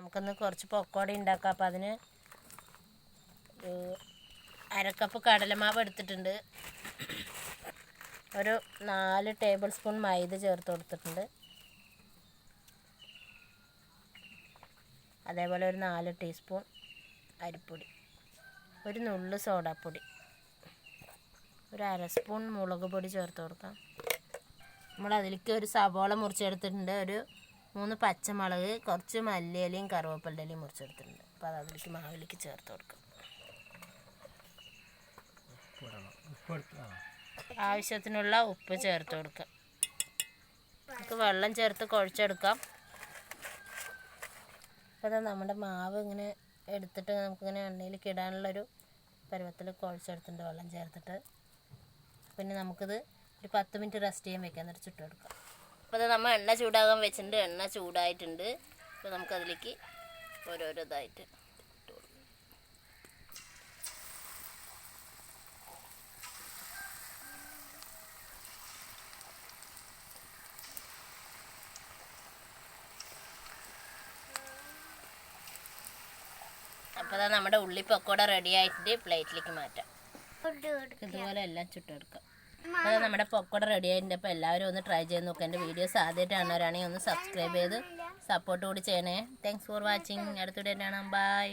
നമുക്കൊന്ന് കുറച്ച് പൊക്കോട ഉണ്ടാക്കാം അപ്പം അതിന് അരക്കപ്പ് കടലമാവ് എടുത്തിട്ടുണ്ട്. ഒരു നാല് ടേബിൾ സ്പൂൺ മൈദ ചേർത്ത് കൊടുത്തിട്ടുണ്ട്. അതേപോലെ ഒരു നാല് ടീസ്പൂൺ അരിപ്പൊടി. ഒരു നുള്ളു സോഡാപ്പൊടി. ഒരു അര സ്പൂൺ മുളക് പൊടി ചേർത്ത് കൊടുക്കാം. നമ്മൾ അതിലേക്ക് ഒരു സവോള മുറിച്ചെടുത്തിട്ടുണ്ട്. ഒരു മൂന്ന് പച്ചമുളക് കുറച്ച് മല്ലിയിലയും കറുവേപ്പിന്റെ മുറിച്ചെടുത്തിട്ടുണ്ട്. അപ്പോൾ അത് അതിലേക്ക് മാവിലേക്ക് ചേർത്ത് കൊടുക്കാം. ആവശ്യത്തിനുള്ള ഉപ്പ് ചേർത്ത് കൊടുക്കാം. നമുക്ക് വെള്ളം ചേർത്ത് കുഴച്ചെടുക്കാം. അപ്പോൾ നമ്മുടെ മാവ് ഇങ്ങനെ എടുത്തിട്ട് നമുക്കിങ്ങനെ എണ്ണയിലേക്ക് ഇടാനുള്ളൊരു പരുവത്തിൽ കുഴച്ചെടുത്തിട്ടുണ്ട് വെള്ളം ചേർത്തിട്ട്. പിന്നെ നമുക്കിത് ഒരു പത്ത് മിനിറ്റ് റെസ്റ്റ് ചെയ്യാൻ വെക്കാൻ എന്നിട്ട് ചുട്ടെടുക്കാം അപ്പോൾ നമ്മൾ എണ്ണ ചൂടാകാൻ വെച്ചിട്ടുണ്ട്. എണ്ണ ചൂടായിട്ടുണ്ട്. അപ്പോൾ നമുക്കതിലേക്ക് ഓരോരോ ഇതായിട്ട് അപ്പോൾ നമ്മുടെ ഉള്ളി പക്കോട റെഡി ആയിട്ട് പ്ലേറ്റിലേക്ക് മാറ്റാം. ഇതുപോലെ എല്ലാം ചുട്ടെടുക്കാം. അപ്പോൾ നമ്മുടെ പൊക്കോട റെഡി ആയിട്ടുണ്ട്. അപ്പോൾ എല്ലാവരും ഒന്ന് ട്രൈ ചെയ്ത് നോക്കുക എന്റെ വീഡിയോസ് ആദ്യമായിട്ട് കാണുന്നവരാണെങ്കിൽ ഒന്ന് സബ്സ്ക്രൈബ് ചെയ്ത് സപ്പോർട്ട് കൂടി ചെയ്യണേ. താങ്ക്സ് ഫോർ വാച്ചിങ് അടുത്തിടെ കാണാം. ബൈ.